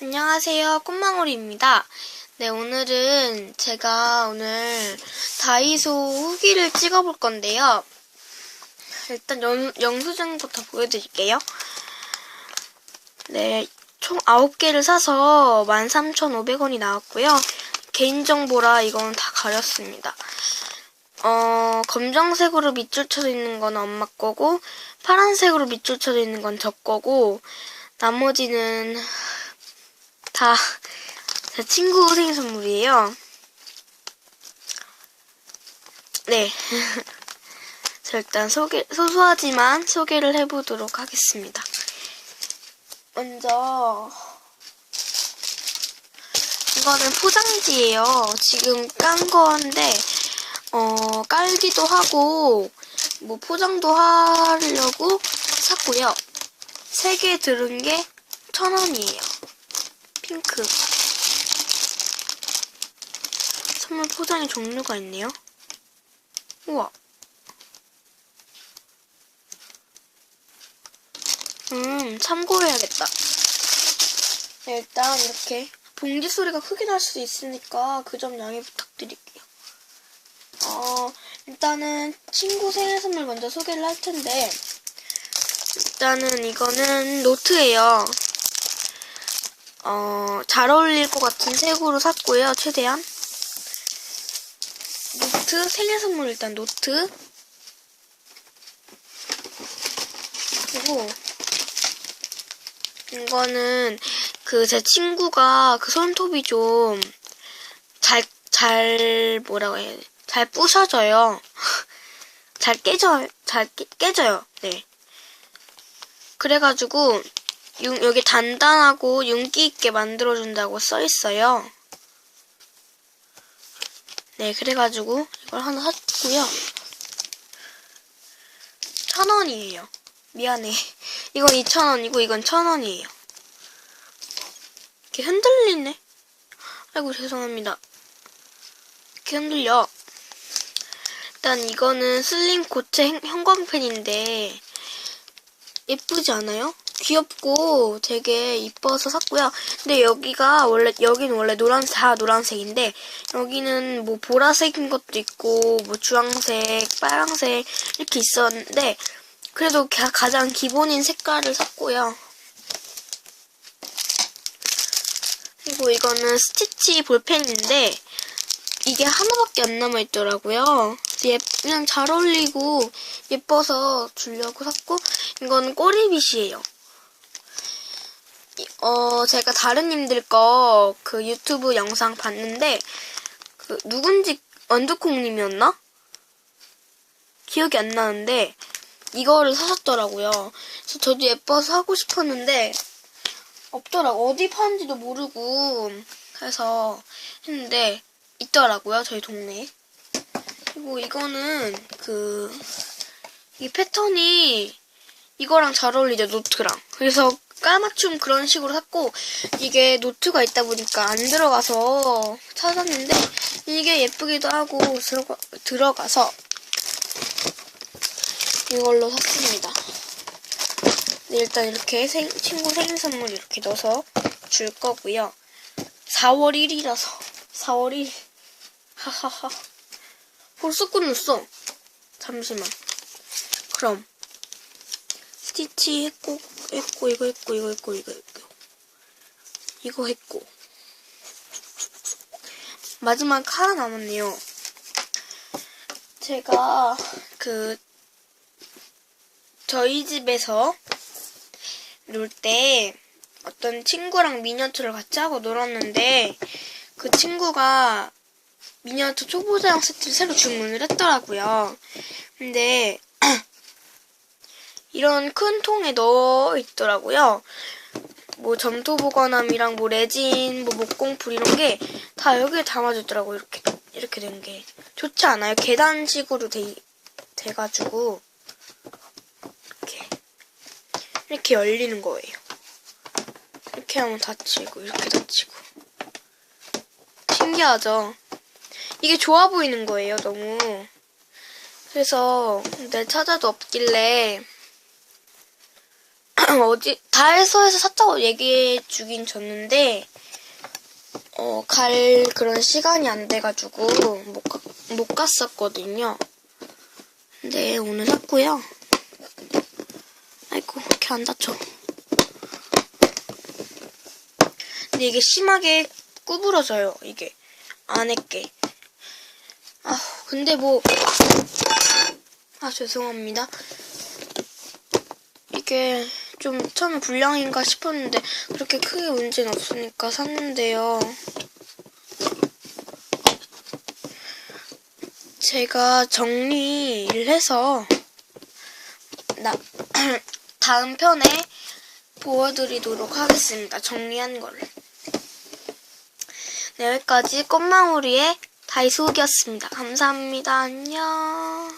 안녕하세요. 꽃망울입니다. 네, 오늘은 제가 오늘 다이소 후기를 찍어볼 건데요. 일단 영, 영수증부터 보여드릴게요. 네, 총 9개를 사서 13,500원이 나왔고요. 개인정보라 이건 다 가렸습니다. 어, 검정색으로 밑줄 쳐져 있는 건 엄마 거고, 파란색으로 밑줄 쳐져 있는 건 저 거고, 나머지는 다제 친구 생일 선물이에요. 네. 자, 일단 소개, 소소하지만 소개를 해보도록 하겠습니다. 먼저, 이거는 포장지예요. 지금 깐 건데, 어, 깔기도 하고, 뭐 포장도 하려고 샀고요. 세 개 들은 게 천 원이에요. 핑크. 선물 포장에 종류가 있네요. 우와. 음, 참고해야겠다. 네, 일단 이렇게 봉지 소리가 크게 날 수도 있으니까 그 점 양해 부탁드릴게요. 어, 일단은 친구 생일 선물 먼저 소개를 할 텐데, 일단은 이거는 노트예요. 어, 잘 어울릴 것 같은 색으로 샀고요, 최대한. 노트, 생일 선물 일단 노트. 그리고, 이거는 그 제 친구가 그 손톱이 좀 잘, 잘, 뭐라고 해야 돼. 잘 부셔져요. 잘 깨져, 잘 깨, 깨져요. 네. 그래가지고, 융, 여기 단단하고 윤기 있게 만들어준다고 써 있어요. 네, 그래가지고 이걸 하나 샀고요. 천 원이에요. 미안해. 이건 이천 원이고 이건 천 원이에요. 이렇게 흔들리네. 아이고 죄송합니다. 이렇게 흔들려. 일단 이거는 슬림 고체 형- 형광펜인데 예쁘지 않아요? 귀엽고 되게 이뻐서 샀고요. 근데 여기가 원래 여기는 원래 노란 다 노란색인데 여기는 뭐 보라색인 것도 있고 뭐 주황색, 빨강색 이렇게 있었는데 그래도 가- 가장 기본인 색깔을 샀고요. 그리고 이거는 스티치 볼펜인데 이게 하나밖에 안 남아 있더라고요. 예, 그냥 잘 어울리고 예뻐서 주려고 샀고 이건 꼬리빗이에요. 이- 어, 제가 다른 님들 거 그 유튜브 영상 봤는데 그 누군지 원두콩님이었나? 기억이 안 나는데 이거를 사셨더라고요. 그래서 저도 예뻐서 하고 싶었는데 없더라고. 어디 파는지도 모르고 해서 했는데 있더라고요. 저희 동네에. 그리고 이거는 그 이 패턴이 이거랑 잘 어울리죠 노트랑. 그래서 깔맞춤 그런 식으로 샀고 이게 노트가 있다 보니까 안 들어가서 찾았는데 이게 예쁘기도 하고 들어가, 들어가서 이걸로 샀습니다. 네, 일단 이렇게 생- 친구 생일 선물 이렇게 넣어서 줄 거고요. 4월 1일이라서 4월 1일 하하하 벌써 끝났어. 잠시만. 그럼 스티치 했고 했고 이거 했고 이거 했고 이거 했고 이거 했고 마지막 하나 남았네요. 제가 그 저희 집에서 놀 때 어떤 친구랑 미니어처를 같이 하고 놀았는데 그 친구가 미니어처 초보자용 세트를 새로 주문을 했더라고요. 근데 이런 큰 통에 넣어 있더라고요. 뭐 점토 보관함이랑 뭐 레진, 뭐 목공풀 이런 게 다 여기에 담아줬더라고 요 이렇게 이렇게 된 게 좋지 않아요? 계단식으로 돼 돼가지고 이렇게 이렇게 열리는 거예요. 이렇게 하면 닫히고 이렇게 닫히고 신기하죠? 이게 좋아 보이는 거예요, 너무. 그래서 내 찾아도 없길래 어디 다이소에서 샀다고 얘기해 주긴 줬는데 어, 갈 그런 시간이 안 돼가지고 못, 가- 못 갔었거든요. 근데 오늘 샀고요. 아이고 이렇게 안 다쳐. 근데 이게 심하게 구부러져요. 이게 안에 게. 아 근데 뭐 아, 죄송합니다. 이게 좀 처음 불량인가 싶었는데 그렇게 크게 문제는 없으니까 샀는데요. 제가 정리를 해서 나 다음 편에 보여드리도록 하겠습니다. 정리한 거를. 네, 여기까지 꽃망우리의 다이소기였습니다. 감사합니다. 안녕.